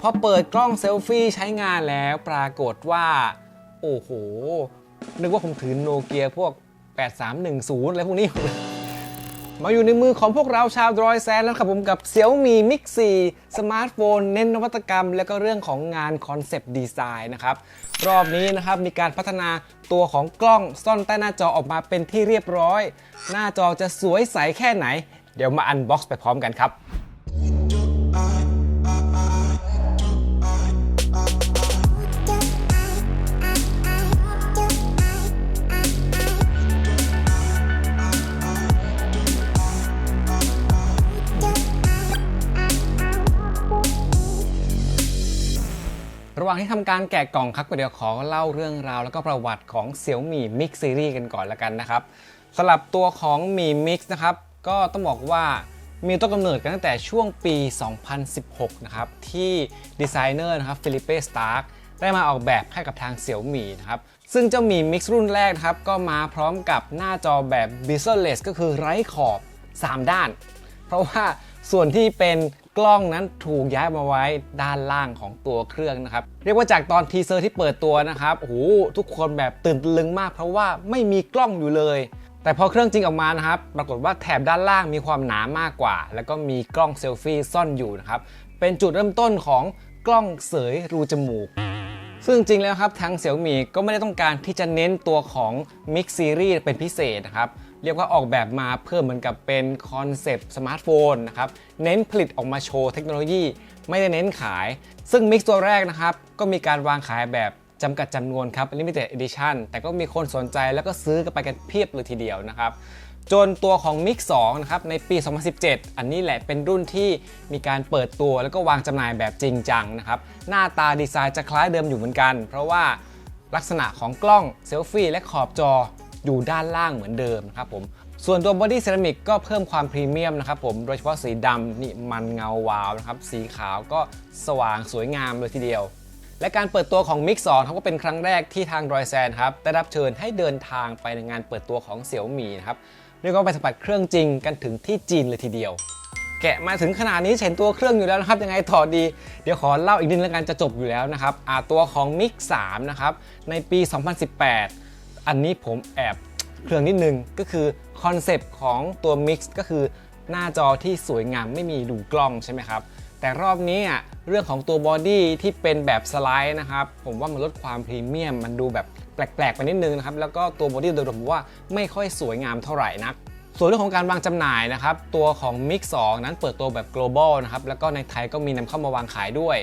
พอเปิดกล้องเซลฟี่ใช้งานแล้วปรากฏว่า โอ้โห นึกว่าผมถือโนเกียพวก 8310 อะไรพวกนี้ มาอยู่ในมือของพวกเราชาวดรอยแซนแล้วครับผมกับ Xiaomi Mix 4สมาร์ทโฟนเน้นนวัตกรรม และก็เรื่องของงานคอนเซปต์ดีไซน์นะครับ รอบนี้นะครับมีการพัฒนาตัวของกล้องซ่อนใต้หน้าจอออกมาเป็นที่เรียบร้อย หน้าจอจะสวยใสแค่ไหน เดี๋ยวมาอันบ็อกซ์ไปพร้อมกันครับ หว่างที่ทำการแกะกล่องครับก็เดี๋ยวขอเล่าเรื่องราว แล้วก็ประวัติของ Xiaomi Mix Series กันก่อนละกันนะครับสำหรับตัวของ Mi Mix นะครับก็ต้องบอกว่ามีต้นกำเนิดกันตั้งแต่ช่วงปี 2016 นะครับ ที่ดีไซเนอร์นะครับฟิลิปเป้สตาร์กได้มาออกแบบให้กับทาง Xiaomi นะครับ ซึ่งเจ้า Mi Mix รุ่นแรกนะครับ ก็มาพร้อมกับหน้าจอแบบ bezel-less ก็คือไร้ขอบ 3 ด้าน เพราะว่าส่วนที่เป็น กล้องนั้นถูกย้ายมาไว้ด้านล่างของตัวเครื่องนะครับ เรียกว่าจากตอนทีเซอร์ที่เปิดตัวนะครับโอ้โหทุกคนแบบตื่นตะลึงมาก เพราะว่าไม่มีกล้องอยู่เลย แต่พอเครื่องจริงออกมานะครับปรากฏว่าแถบด้านล่างมีความหนามากกว่า แล้วก็มีกล้องเซลฟี่ซ่อนอยู่นะครับเป็นจุดเริ่มต้นของกล้องเสยรูจมูกซึ่งจริงแล้วครับทาง Xiaomi ก็ไม่ได้ต้องการที่จะเน้นตัวของ Mix Series เป็นพิเศษนะครับ เรียกว่าออกแบบมาเพื่อเหมือนกับเป็นคอนเซปต์สมาร์ทโฟนนะครับเน้นผลิตออกมาโชว์เทคโนโลยี ไม่ได้เน้นขาย ซึ่ง Mix ตัวแรกนะครับ ก็มีการวางขายแบบจำกัดจำนวนครับ Limited Edition แต่ก็มีคนสนใจแล้วก็ซื้อกันไปกันเพียบเลยทีเดียวนะครับ จนตัวของ Mix 2นะครับในปี 2017 อันนี้แหละเป็นรุ่นที่มีการเปิดตัวแล้วก็วางจำหน่ายแบบจริงจังนะครับ หน้าตาดีไซน์จะคล้ายเดิมอยู่เหมือนกัน เพราะว่าลักษณะของกล้องเซลฟี่และขอบจอ อยู่ด้านล่างเหมือนเดิมนะครับผมส่วนตัวบอดี้เซรามิกก็เพิ่มความพรีเมียมนะครับผมโดยเฉพาะสีดำนี่มันเงาวาวนะครับสีขาวก็สว่างสวยงามเลยทีเดียว และการเปิดตัวของ Mix 2ครับก็เป็นครั้งแรกที่ทางรอยแซนครับได้รับเชิญให้เดินทางไปในงานเปิดตัวของ Xiaomi นะครับเรียกว่าไปสัมผัสเครื่องจริงกันถึงที่จีนเลยทีเดียว แกะมาถึงขนาดนี้เห็นตัวเครื่องอยู่แล้วนะครับยังไงต่อดี เดี๋ยวขอเล่าอีกนิดนึงแล้วกันจะจบอยู่แล้วนะครับอ่าตัวของ Mix 3นะครับในปี 2018 อันนี้ผมแอบเครื่องนิดนึงก็คือคอนเซปต์ของตัว Mix ก็คือหน้าจอที่สวยงามไม่มีรูกล้องใช่ไหมครับ แต่รอบนี้อะเรื่องของตัวบอดี้ที่เป็นแบบสไลด์นะครับ ผมว่ามันลดความพรีเมียม มันดูแบบแปลกๆไปนิดนึงนะครับ แล้วก็ตัวบอดี้โดยรวมผมว่าไม่ค่อยสวยงามเท่าไหร่นัก ส่วนเรื่องของการวางจำหน่ายนะครับตัวของ Mix 2 นั้นเปิดตัวแบบ global นะครับแล้วก็ในไทยก็มีนำเข้ามาวางขายด้วย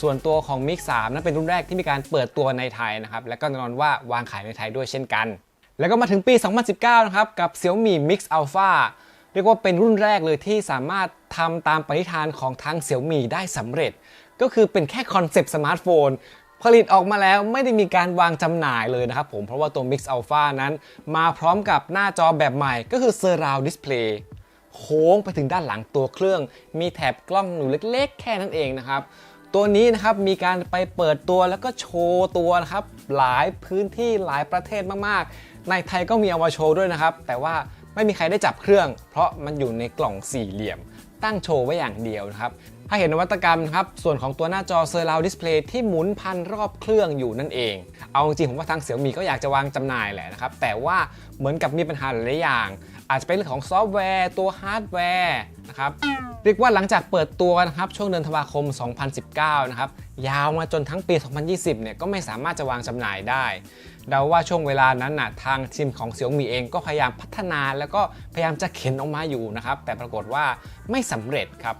ส่วนตัวของ Mix 3 นั้นเป็นรุ่นแรกที่มีการเปิดตัวในไทยนะครับและก็แน่นอนว่าวางขายในไทยด้วยเช่นกัน แล้วก็มาถึงปี 2019 นะครับกับ Xiaomi Mix Alpha เรียกว่าเป็นรุ่นแรกเลยที่สามารถทำตามปณิธานของทาง Xiaomi ได้สำเร็จ ก็คือเป็นแค่คอนเซปต์สมาร์ทโฟน ผลิตออกมาแล้วไม่ได้มีการวางจำหน่ายเลยนะครับผมเพราะว่าตัว Mix Alpha นั้น มาพร้อมกับหน้าจอแบบใหม่ก็คือ Surround Display โค้งไปถึงด้านหลังตัวเครื่อง มีแถบกล้องหนูเล็กๆ แค่นั้นเองนะครับตัวนี้นะครับมีการไปเปิดตัวแล้วก็โชว์ตัวนะครับหลายพื้นที่หลายประเทศมากๆ ในไทยก็มีเอามาโชว์ด้วยนะครับ แต่ว่าไม่มีใครได้จับเครื่อง เพราะมันอยู่ในกล่องสี่เหลี่ยม ตั้งโชว์ไว้อย่างเดียวนะครับ ถ้าเห็นนวัตกรรมครับ ส่วนของตัวหน้าจอ Surround Display ที่หมุนพันรอบเครื่องอยู่นั่นเอง เอาจริงผมว่าทางเสี่ยมีก็อยากจะวางจำหน่ายแหละนะครับ แต่ว่าเหมือนกับมีปัญหาหลายอย่าง อาจจะเป็นเรื่องของซอฟต์แวร์ตัวฮาร์ดแวร์นะครับเรียกว่าหลังจากเปิดตัวนะครับช่วงเดือนธันวาคม 2019 นะครับยาวมาจนทั้งปี 2020 เนี่ยก็ไม่สามารถจะวางจำหน่ายได้เดาว่าช่วงเวลานั้นน่ะทางทีมของ Xiaomi เองก็พยายามพัฒนาแล้วก็พยายามจะเข็นออกมาอยู่นะครับ แต่ปรากฏว่าไม่สำเร็จครับ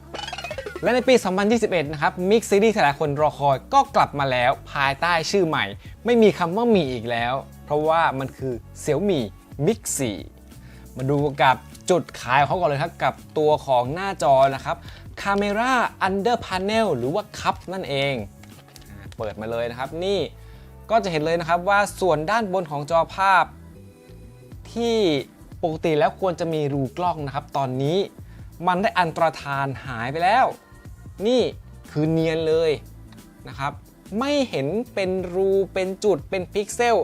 และในปี 2021 นะครับ Mix Series ที่หลายคนรอคอยก็กลับมาแล้วภายใต้ชื่อใหม่ ไม่มีคำว่ามีอีกแล้ว เพราะว่ามันคือ Xiaomi Mix 4มาดูกับจุดขายของเขาก่อนเลยครับกับตัวของหน้าจอนะครับ Camera Under Panel หรือว่าคัพนั่นเอง เปิดมาเลยนะครับนี่ก็จะเห็นเลยนะครับว่าส่วนด้านบนของจอภาพ ที่ปกติแล้วควรจะมีรูกล้องนะครับ ตอนนี้มันได้อันตรธานหายไปแล้ว นี่คือเนียนเลยนะครับไม่เห็นเป็นรูเป็นจุดเป็นพิกเซล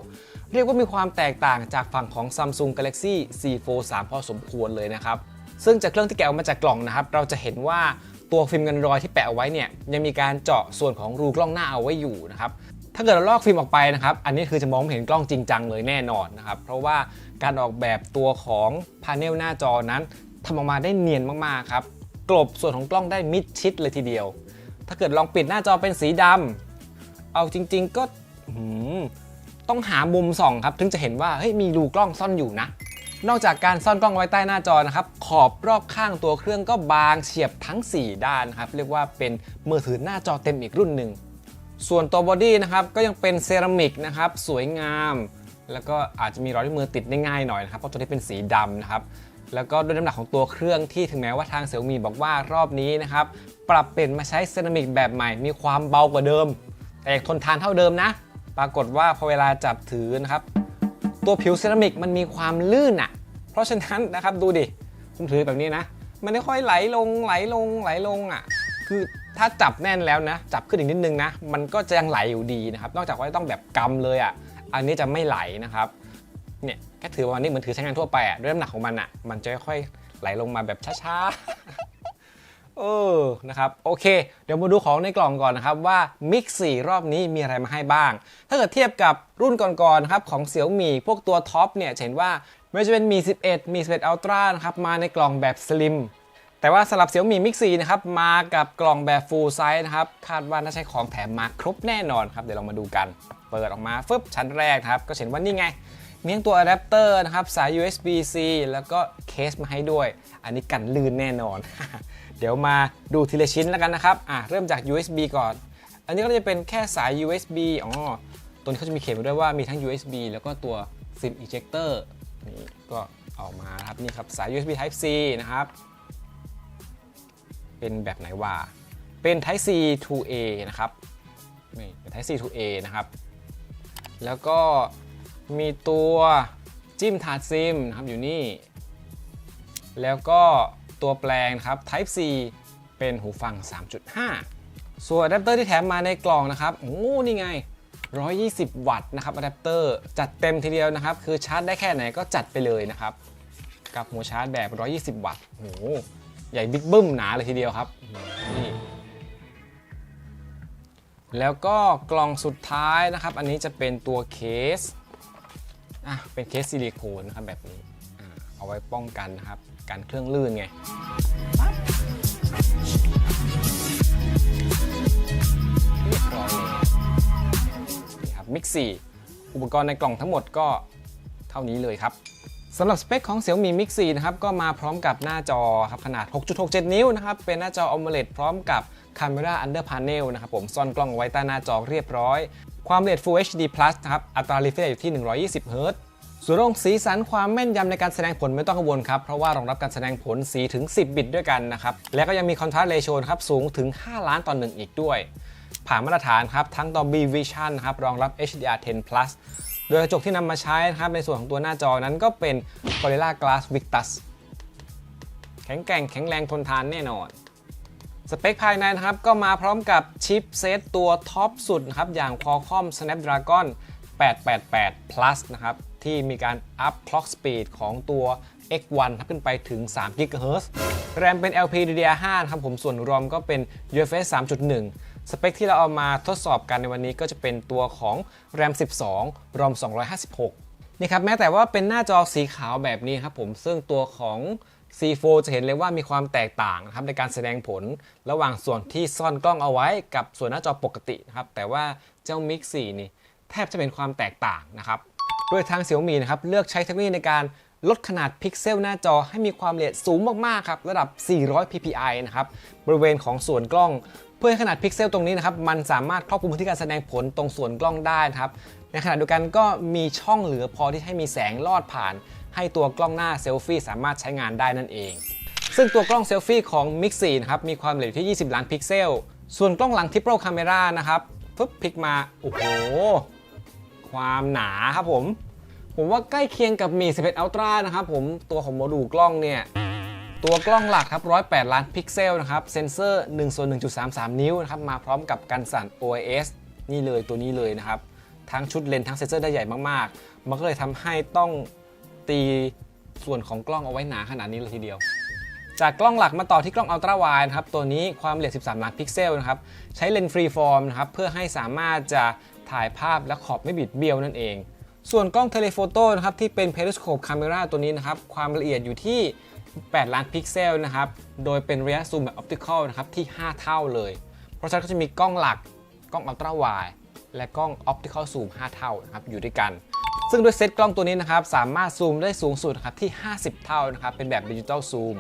เรียกว่ามีความแตกต่างจากฝั่งของ Samsung Galaxy Z Fold 3พอสมควรเลยนะครับ ซึ่งจากเครื่องที่แกะออกมาจากกล่องนะครับ เราจะเห็นว่าตัวฟิล์มกันรอยที่แปะเอาไว้เนี่ยยังมีการเจาะส่วนของรูกล้องหน้าเอาไว้อยู่นะครับถ้าเกิดเราลอกฟิล์มออกไปนะครับ อันนี้คือจะมองไม่เห็นกล้องจริงจังเลยแน่นอนนะครับ เพราะว่าการออกแบบตัวของพาเนลหน้าจอนั้นทำออกมาได้เนียนมากๆครับ กลบส่วนของกล้องได้มิดชิดเลยทีเดียว ถ้าเกิดลองปิดหน้าจอเป็นสีดำเอาจริง ๆ ก็ต้องหามุมส่องครับ ถึงจะเห็นว่าเฮ้ยมีรูกล้องซ่อนอยู่นะ นอกจากการซ่อนกล้องไว้ใต้หน้าจอนะครับ ขอบรอบข้างตัวเครื่องก็บางเฉียบทั้ง 4 ด้านครับ เรียกว่าเป็นมือถือหน้าจอเต็มอีกรุ่นหนึ่ง ส่วนตัวบอดี้นะครับก็ยังเป็นเซรามิกนะครับ สวยงาม แล้วก็อาจจะมีรอยที่มือติดได้ง่ายหน่อยนะครับ เพราะตัวนี้เป็นสีดำนะครับ แล้วก็ด้วยน้ำหนักของตัวเครื่องที่ถึงแม้ว่าทางเซี่ยมีบอกว่ารอบนี้นะครับ ปรับเปลี่ยนมาใช้เซรามิกแบบใหม่ มีความเบากว่าเดิม แต่ยังทนทานเท่าเดิมนะ ปรากฏว่าพอเวลาจับถือนะครับ ตัวผิวเซรามิกมันมีความลื่นอะ เพราะฉะนั้นนะครับดูดิผมถือแบบนี้นะ มันไม่ค่อยไหลลงไหลลงไหลลงอะ คือถ้าจับแน่นแล้วนะ จับขึ้นอีกนิดนึงนะ มันก็จะยังไหลอยู่ดีนะครับ นอกจากว่าต้องแบบกำเลยอะ อันนี้จะไม่ไหลนะครับ เนี่ยแค่ถือประมาณนี้เหมือนถือใช้งานทั่วไปอะด้วยน้ำหนักของมันอะมันจะค่อยๆไหลลงมาแบบช้าๆ เออ นะครับ โอเค เดี๋ยวมาดูของในกล่องก่อนนะครับว่า Mix 4 รอบนี้มีอะไรมาให้บ้าง ถ้าเกิดเทียบกับรุ่นก่อนๆนะครับของ Xiaomi พวกตัวท็อปเนี่ยเห็นว่าไม่ว่าจะเป็นมี 11 มี 11 Ultra นะครับมาในกล่องแบบสลิมแต่ว่าสำหรับ Xiaomi Mix 4นะครับมากับกล่องแบบ Full Size นะครับคาดว่าน่าใช้ของแถมมาครบแน่นอนครับ เดี๋ยวเรามาดูกัน เปิดออกมาฟึบชั้นแรกครับ ก็เห็นว่านี่ไง มีทั้งตัวอะแดปเตอร์นะครับสาย USB-C แล้วก็เคสมาให้ด้วย อันนี้กันลื่นแน่นอน เดี๋ยวมาดูทีละชิ้นแล้วกันนะครับอะเริ่มจาก USB ก่อน อันนี้ก็จะเป็นแค่สาย USB อ๋อตัวนี้เขาจะมีเขียนไว้ด้วยว่ามีทั้ง USB แล้วก็ตัว SIM ejector นี่ก็ออกมาครับนี่ครับสาย USB Type C นะครับ เป็นแบบไหนว่าเป็น Type C to A นะครับนี่เป็น Type C to A นะครับ แล้วก็ มีตัวจิ้มถาดซิมนะครับอยู่นี่ แล้วก็ตัวแปลงครับ Type C เป็นหูฟัง 3.5 ส่วนอะแดปเตอร์ที่แถมมาในกล่องนะครับ โอ้นี่ไง 120 วัตต์นะครับอะแดปเตอร์จัดเต็มทีเดียวนะครับ คือชาร์จได้แค่ไหนก็จัดไปเลยนะครับ กับหัวชาร์จแบบ 120 วัตต์โอ้โหใหญ่บิ๊กบึ้มหนาเลยทีเดียวครับนี่แล้วก็กล่องสุดท้ายนะครับ อันนี้จะเป็นตัวเคส อะเป็นเคสซิลิโคนนะครับแบบนี้อ่าเอาไว้ป้องกันนะครับการเครื่องลื่นไงเรียบร้อยเลยนี่ครับมิกซี่อุปกรณ์ในกล่องทั้งหมดก็เท่านี้เลยครับสำหรับสเปคของ Xiaomi Mix 4นะครับก็มาพร้อมกับหน้าจอครับขนาด 6.67 นิ้วนะครับเป็นหน้าจอ AMOLED พร้อมกับ Camera Under Panel นะครับผมซ่อนกล้องไว้ใต้หน้าจอเรียบร้อย ความละเอียด Full HD Plus นะครับ อัตรา refresh อยู่ที่ 120 Hz ส่วนเรื่องสีสันความแม่นยำในการแสดงผลไม่ต้องกังวลครับ เพราะว่ารองรับการแสดงผลสีถึง 10 บิตด้วยกันนะครับ และก็ยังมี Contrast Ratio นครับสูงถึง 5 ล้านต่อหนึ่งอีกด้วย ผ่านมาตรฐานครับ ทั้ง Dolby Vision ครับรองรับ HDR10 Plus โดยกระจกที่นำมาใช้นะครับในส่วนของตัวหน้าจอนั้นก็เป็น Gorilla Glass Victus แข็งแกร่งแข็งแรงทนทานแน่นอน สเปคภายในนะครับก็มาพร้อมกับชิปเซตตัวท็อปสุดนะครับอย่าง Qualcomm Snapdragon 888 Plus นะครับที่มีการอัพ clock speed ของตัว X1 ครับขึ้นไปถึง3 GHz แรมเป็น LPDDR5 ครับผมส่วนรอมก็เป็น UFS 3.1 สเปคที่เราเอามาทดสอบกันในวันนี้ก็จะเป็นตัวของ RAM 12 ROM 256 นี่ครับแม้แต่ว่าเป็นหน้าจอสีขาวแบบนี้ครับผมซึ่งตัวของ C4 จะเห็นเลยว่ามีความแตกต่างนะครับในการแสดงผลระหว่างส่วนที่ซ่อนกล้องเอาไว้กับส่วนหน้าจอปกตินะครับแต่ว่าเจ้า Mix 4 นี่แทบจะเป็นความแตกต่างนะครับโดยทาง Xiaomi นะครับเลือกใช้เทคโนโลยีในการลดขนาดพิกเซลหน้าจอให้มีความละเอียดสูงมากๆครับระดับ 400 ppi นะครับบริเวณของส่วนกล้อง เพื่อให้ขนาดพิกเซลตรงนี้นะครับมันสามารถครอบคลุมพื้นที่การแสดงผลตรงส่วนกล้องได้นะครับในขณะเดียวกันก็มีช่องเหลือพอที่ให้มีแสงลอดผ่าน ให้ตัวกล้องหน้าเซลฟี่สามารถใช้งานได้นั่นเอง ซึ่งตัวกล้องเซลฟี่ของ Mix 4นะครับมีความละเอียดที่ 20 ล้านพิกเซล ส่วนกล้องหลัง Triple Camera นะครับปึ๊บพลิกมา โอ้โห ความหนาครับผม ผมว่าใกล้เคียงกับมี11 Ultra นะครับผมตัวของโมดูลกล้องเนี่ยตัวกล้องหลักครับ 108 ล้านพิกเซลนะครับ เซนเซอร์1ส่วน1.33 นิ้วนะครับ มาพร้อมกับกันสั่น OIS นี่เลยตัวนี้เลยนะครับ ทั้งชุดเลนทั้งเซนเซอร์ได้ใหญ่มาก ๆ มันก็เลยทำให้ต้อง ตีส่วนของกล้องเอาไว้หนาขนาดนี้เลยทีเดียว จากกล้องหลักมาต่อที่กล้องอัลตร้าไวด์นะครับ ตัวนี้ความละเอียด 13 ล้านพิกเซลนะครับ ใช้เลนส์ฟรีฟอร์มนะครับ เพื่อให้สามารถจะถ่ายภาพและขอบไม่บิดเบี้ยวนั่นเอง ส่วนกล้องเทเลโฟโต้นะครับที่เป็น periscope camera ตัวนี้นะครับ ความละเอียดอยู่ที่ 8 ล้านพิกเซลนะครับ โดยเป็นระยะซูมแบบออปติคอลนะครับที่ 5 เท่าเลย เพราะฉะนั้นก็จะมีกล้องหลัก กล้องอัลตร้าไวด์และกล้องออปติคอลซูม 5 เท่านะครับอยู่ด้วยกัน ซึ่งด้วยเซตกล้องตัวนี้นะครับสามารถซูมได้สูงสุดครับที่ 50 เท่านะครับเป็นแบบดิจิตอลซูม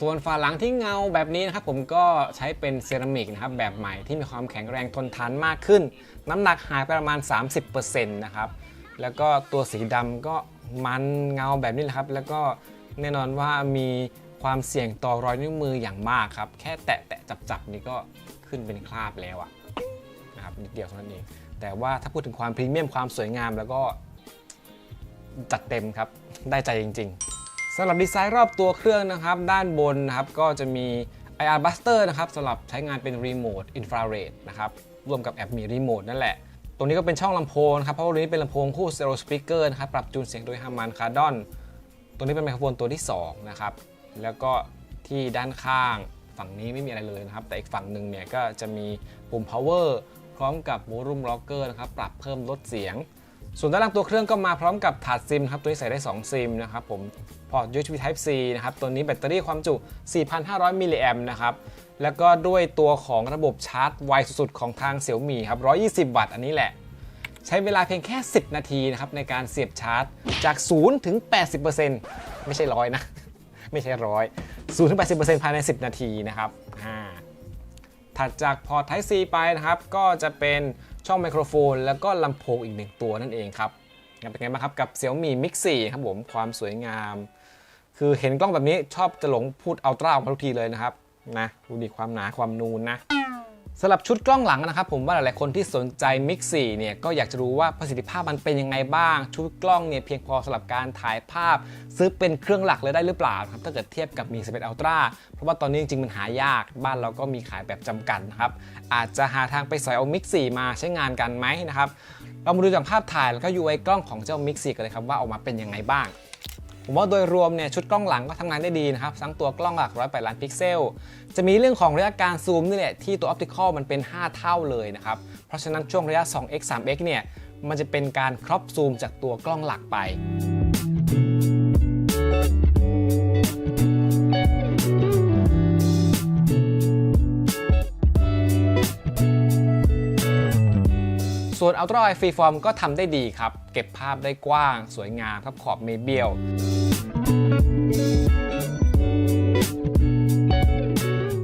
ส่วนฝาหลังที่เงาแบบนี้นะครับผมก็ใช้เป็นเซรามิกนะครับแบบใหม่ที่มีความแข็งแรงทนทานมากขึ้น น้ำหนักหายไปประมาณ 30%นะครับแล้วก็ตัวสีดำก็มันเงาแบบนี้แหละครับ แล้วก็แน่นอนว่ามีความเสี่ยงต่อรอยนิ้วมืออย่างมากครับ แค่แตะแตะจับจับๆนี่ก็ขึ้นเป็นคราบแล้วอะนะครับนิดเดียวเท่านั้นเองแต่ว่าถ้าพูดถึงความพรีเมียมความสวยงามแล้วก็ จัดเต็มครับ ได้ใจจริง ๆสำหรับดีไซน์รอบตัวเครื่องนะครับ ด้านบนนะครับก็จะมี IR Buster นะครับสำหรับใช้งานเป็นรีโมทอินฟราเรดนะครับร่วมกับแอปมีรีโมทนั่นแหละ ตรงนี้ก็เป็นช่องลำโพงครับ เพราะว่าตัวนี้เป็นลำโพงคู่ Stereo Speaker นะครับ ปรับจูนเสียงโดย Harman Kardon ตัวนี้เป็นไมโครโฟนตัวที่ 2 นะครับ แล้วก็ที่ด้านข้างฝั่งนี้ไม่มีอะไรเลยนะครับ แต่อีกฝั่งหนึ่งเนี่ยก็จะมีปุ่ม power พร้อมกับ volume rocker นะครับ ปรับเพิ่มลดเสียง ส่วนด้านล่างตัวเครื่องก็มาพร้อมกับถาดซิมครับตัวนี้ใส่ได้ 2 ซิมนะครับผมพอร์ต USB Type C นะครับตัวนี้แบตเตอรี่ความจุ 4,500 มิลลิแอมป์นะครับแล้วก็ด้วยตัวของระบบชาร์จไวสุดๆของทาง Xiaomi ครับ 120 วัตต์อันนี้แหละ ใช้เวลาเพียงแค่ 10 นาทีนะครับในการเสียบชาร์จจาก 0 ถึง 80%ไม่ใช่ร้อยนะ ไม่ใช่ร้อย0ถึง 80%ภายใน 10 นาทีนะครับถัดจากพอร์ต Type C ไปนะครับก็จะเป็น ช่องไมโครโฟน แล้วก็ลำโพงอีกหนึ่งตัวนั่นเองครับเป็นไงบ้างครับกับ Xiaomi Mix 4ครับผมความสวยงาม คือเห็นกล้องแบบนี้ชอบจะหลงพูดอัลตร้าออกมาทุกทีเลยนะครับนะดูดีความหนาความนูนนะ สำหรับชุดกล้องหลังนะครับผมว่าหลายๆคนที่สนใจ Mix 4เนี่ยก็อยากจะรู้ว่าประสิทธิภาพมันเป็นยังไงบ้าง ชุดกล้องเนี่ยเพียงพอสำหรับการถ่ายภาพ ซื้อเป็นเครื่องหลักเลยได้หรือเปล่าครับถ้าเกิดเทียบกับมี11 Ultra เพราะว่าตอนนี้จริงๆมันหายากบ้านเราก็มีขายแบบจำกัดนะครับอาจจะหาทางไปสอยเอา Mix 4มาใช้งานกันไหมนะครับเรามาดูจากภาพถ่ายแล้วก็ UI กล้องของเจ้า Mix 4กันเลยครับว่าออกมาเป็นยังไงบ้าง ผมว่าโดยรวมเนี่ยชุดกล้องหลังก็ทำงานได้ดีนะครับทั้งตัวกล้องหลัก108ล้านพิกเซล จะมีเรื่องของระยะการซูมนี่แหละที่ตัวออปติคอลมันเป็น 5 เท่าเลยนะครับเพราะฉะนั้นช่วงระยะ 2x 3x เนี่ยมันจะเป็นการครอบซูมจากตัวกล้องหลักไป ส่วน Ultra Wide Freeform ก็ทำได้ดีครับ เก็บภาพได้กว้าง สวยงามครับขอบไม่เบี้ยว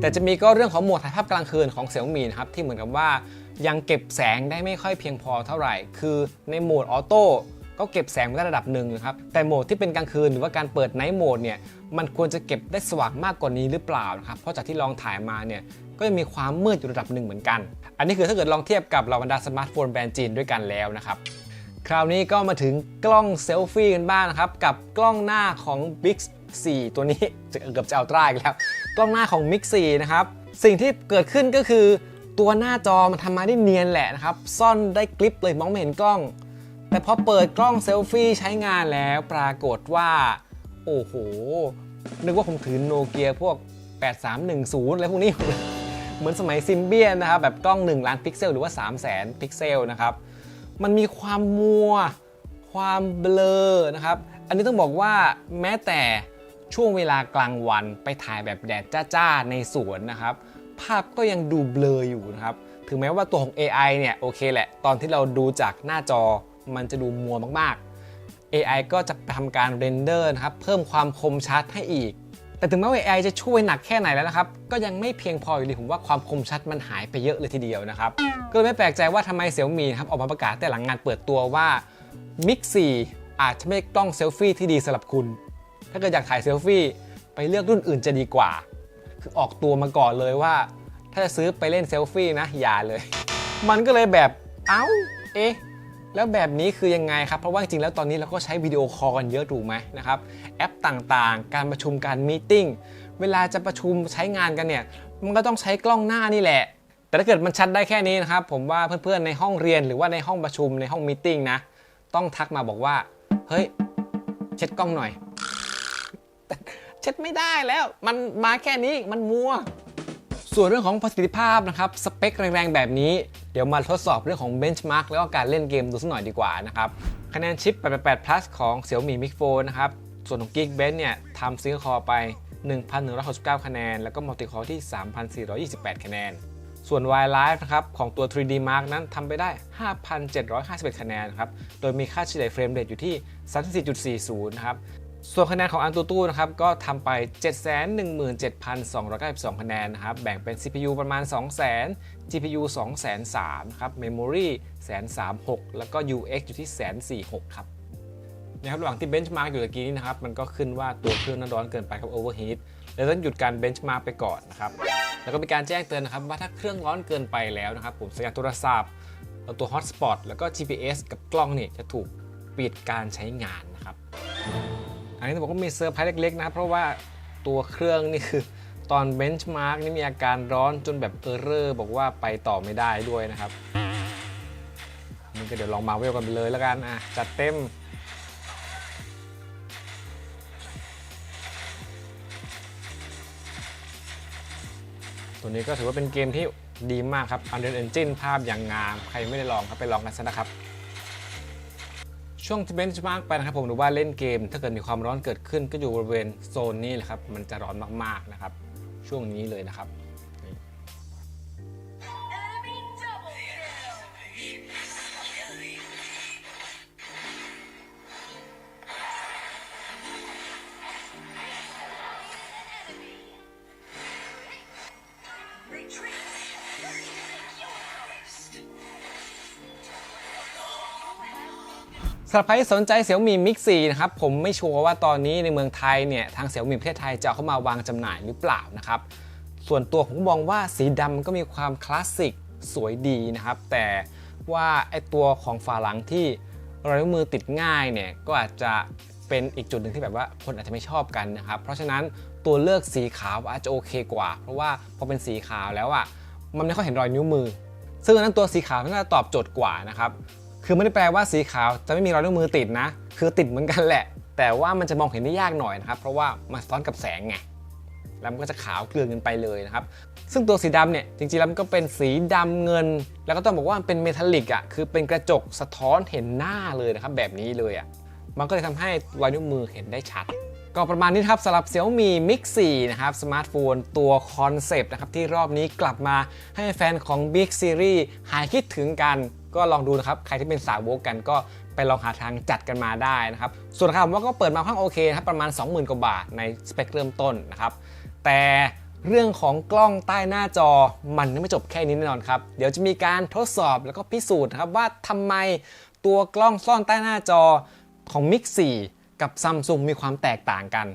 แต่จะมีก็เรื่องของโหมดถ่ายภาพกลางคืนของ Xiaomi นะครับที่เหมือนกับว่ายังเก็บแสงได้ไม่ค่อยเพียงพอเท่าไหร่ คือในโหมดออโต้ก็เก็บแสงได้ระดับหนึ่งนะครับ แต่โหมดที่เป็นกลางคืนหรือว่าการเปิดไนท์โหมดเนี่ย มันควรจะเก็บได้สว่างมากกว่านี้หรือเปล่านะครับ เพราะจากที่ลองถ่ายมาเนี่ย ก็ยังมีความมืดอยู่ระดับหนึ่งเหมือนกัน อันนี้คือถ้าเกิดลองเทียบกับเหล่าบรรดาสมาร์ทโฟนแบรนด์จีนด้วยกันแล้วนะครับ คราวนี้ก็มาถึงกล้องเซลฟี่กันบ้างนะครับ กับกล้องหน้าของ Bix 4ตัวนี้เกือบจะเอาตร้าอีกแล้ว กล้องหน้าของ Mix 4 นะครับ สิ่งที่เกิดขึ้นก็คือตัวหน้าจอมันทำมาได้เนียนแหละนะครับ ซ่อนได้กลิปเลยมองไม่เห็นกล้อง แต่พอเปิดกล้องเซลฟี่ใช้งานแล้วปรากฏว่า โอ้โห นึกว่าผมถือโนเกียพวก 8310อะไรพวกนี้ เหมือนสมัยซิมเบียนนะครับแบบกล้อง 1 ล้านพิกเซลหรือว่า 3 0 0 0 0 0 พิกเซลนะครับมันมีความมัว ความเบลอนะครับอันนี้ต้องบอกว่าแม้แต่ช่วงเวลากลางวันไปถ่ายแบบแดดจ้าๆ ในสวนนะครับภาพก็ยังดูเบลออยู่นะครับถึงแม้ว่าตัวของ AI เนี่ยโอเคแหละ ตอนที่เราดูจากหน้าจอมันจะดูมัวมากๆ AI ก็จะทำการเรนเดอร์นะครับเพิ่มความคมชัดให้อีก แต่ถึงแม้ว่า AI จะช่วยหนักแค่ไหนแล้วนะครับ ก็ยังไม่เพียงพออยู่ดีผมว่าความคมชัดมันหายไปเยอะเลยทีเดียวนะครับ ก็เลยไม่แปลกใจว่าทำไมเสี่ยมีครับออกมาประกาศแต่หลังงานเปิดตัวว่า Mix 4 อาจจะไม่กล้องเซลฟี่ที่ดีสำหรับคุณ ถ้าเกิดอยากถ่ายเซลฟี่ไปเลือกรุ่นอื่นจะดีกว่า คือออกตัวมาก่อนเลยว่า ถ้าจะซื้อไปเล่นเซลฟี่นะอย่าเลย มันก็เลยแบบ เอ้า เอ๊ะ แล้วแบบนี้คือยังไงครับ เพราะว่าจริงๆแล้วตอนนี้เราก็ใช้วิดีโอคอลกันเยอะถูกไหมนะครับ แอปต่างๆ การประชุมการมีติ้งเวลาจะประชุมใช้งานกันเนี่ย มันก็ต้องใช้กล้องหน้านี่แหละ แต่ถ้าเกิดมันชัดได้แค่นี้นะครับ ผมว่าเพื่อนๆในห้องเรียนหรือว่าในห้องประชุมในห้องมีติ้งนะ ต้องทักมาบอกว่า เฮ้ย เช็ดกล้องหน่อย เช็ดไม่ได้แล้ว มันมาแค่นี้มันมัว ส่วนเรื่องของประสิทธิภาพนะครับสเปคแรงๆ แบบนี้ เดี๋ยวมาทดสอบเรื่องของเบนช์มาร์กแล้วก็การเล่นเกมดูสักหน่อยดีกว่านะครับคะแนนชิป888 plus ของ Xiaomi Mix Fold นะครับส่วนของ Geekbench เนี่ยทำซิงเกิลคอไป 1,169 คะแนน แล้วก็มัลติคอร์ที่ 3,428 คะแนน ส่วน Wildlife นะครับของตัว 3D Mark นั้นทำไปได้ 5,751 คะแนนครับโดยมีค่าเฉลี่ยเฟรมเรทอยู่ที่ 34.40 นะครับ ส่วนคะแนนของอันตูตู้นะครับก็ทำไป 717,292 คะแนนนะครับแบ่งเป็น CPU ประมาณ 200,000 GPU 203,000นะครับ Memory 136 แล้วก็ UX อยู่ที่ 146 ครับนะครับระหว่างที่เบนช์มาร์กอยู่ตะกี้นี้นะครับมันก็ขึ้นว่าตัวเครื่องนั้นร้อนเกินไปครับ overheat เลยต้องหยุดการเบนช์มาร์กไปก่อนนะครับแล้วก็มีการแจ้งเตือนนะครับว่าถ้าเครื่องร้อนเกินไปแล้วนะครับผมสัญญาณโทรศัพท์ตัว hotspot แล้วก็ GPS กับกล้องเนี่ยจะถูกปิดการใช้งานนะครับ อันนี้ต้องบอกว่ามีเซอร์ไพรส์เล็กๆนะเพราะว่าตัวเครื่องนี่คือตอนเบนช์มาร์กนี่มีอาการร้อนจนแบบเออร์เรอร์บอกว่าไปต่อไม่ได้ด้วยนะครับนี่ก็เดี๋ยวลองมาเวลกันไปเลยแล้วกันอะจัดเต็มตัวนี้ก็ถือว่าเป็นเกมที่ดีมากครับ Unreal Engine ภาพอย่างงาม ใครไม่ได้ลองครับไปลองกันซะนะครับ ช่วงเบนช์มาร์กไปนะครับผมดูว่าเล่นเกม ถ้าเกิดมีความร้อนเกิดขึ้นก็อยู่บริเวณโซนนี้แหละครับมันจะร้อนมากๆนะครับช่วงนี้เลยนะครับ หรับใครที่สนใจ Xiaomi Mix 4นะครับผมไม่ชัวร์ว่าตอนนี้ในเมืองไทยเนี่ยทาง Xiaomi ประเทศไทยจะเข้ามาวางจำหน่ายหรือเปล่านะครับส่วนตัวผมมองว่าสีดำก็มีความคลาสสิกสวยดีนะครับ แต่ว่าไอตัวของฝาหลังที่รอยนิ้วมือติดง่ายเนี่ยก็อาจจะเป็นอีกจุดหนึ่งที่แบบว่าคนอาจจะไม่ชอบกันนะครับ เพราะฉะนั้นตัวเลือกสีขาวอาจจะโอเคกว่า เพราะว่าพอเป็นสีขาวแล้วอะมันไม่ค่อยเห็นรอยนิ้วมือ ซึ่งนั้นตัวสีขาวน่าจะตอบโจทย์กว่านะครับ คือไม่ได้แปลว่าสีขาวจะไม่มีรอยนิ้วมือติดนะ คือติดเหมือนกันแหละ แต่ว่ามันจะมองเห็นได้ยากหน่อยนะครับ เพราะว่ามันซ้อนกับแสงไงแล้วมันก็จะขาวเกลือนกันไปเลยนะครับ ซึ่งตัวสีดำเนี่ยจริงๆแล้วมันก็เป็นสีดำเงิน แล้วก็ต้องบอกว่ามันเป็นเมทัลลิกอะคือเป็นกระจกสะท้อนเห็นหน้าเลยนะครับแบบนี้เลยอะมันก็เลยทำให้รอยนิ้วมือเห็นได้ชัด ก็ประมาณนี้ครับสำหรับ Xiaomi Mix 4 นะครับสมาร์ทโฟนตัวคอนเซปต์นะครับที่รอบนี้กลับมาให้แฟนของ Big Series หายคิดถึงกัน ก็ลองดูนะครับ ใครที่เป็นสาวกกันก็ไปลองหาทางจัดกันมาได้นะครับ ส่วนราคาผมว่าก็เปิดมาค่อนข้างโอเคนะครับประมาณ 20,000 กว่าบาทในสเปคเริ่มต้นนะครับ แต่เรื่องของกล้องใต้หน้าจอมันยังไม่จบแค่นี้แน่นอนครับ เดี๋ยวจะมีการทดสอบแล้วก็พิสูจน์นะครับว่าทำไมตัวกล้องซ่อนใต้หน้าจอของ Mix 4 กับ Samsung มีความแตกต่างกัน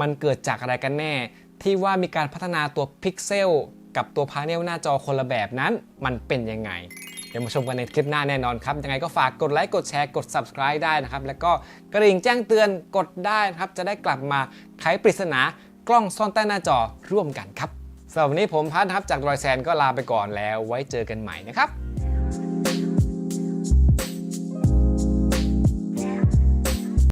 มันเกิดจากอะไรกันแน่ ที่ว่ามีการพัฒนาตัวพิกเซลกับตัวพาเนลหน้าจอคนละแบบนั้น มันเป็นยังไง ดี๋ยวมาชมกันในคลิปหน้าแน่นอนครับ ยังไงก็ฝากกดไลค์กดแชร์กด subscribe ได้นะครับ แล้วก็กระดิ่งแจ้งเตือนกดได้นะครับ จะได้กลับมาไขปริศนากล้องซ่อนใต้หน้าจอร่วมกันครับสำหรับวันนี้ผมพัทครับจากรอยแซนก็ลาไปก่อนแล้ว ไว้เจอกันใหม่นะครับ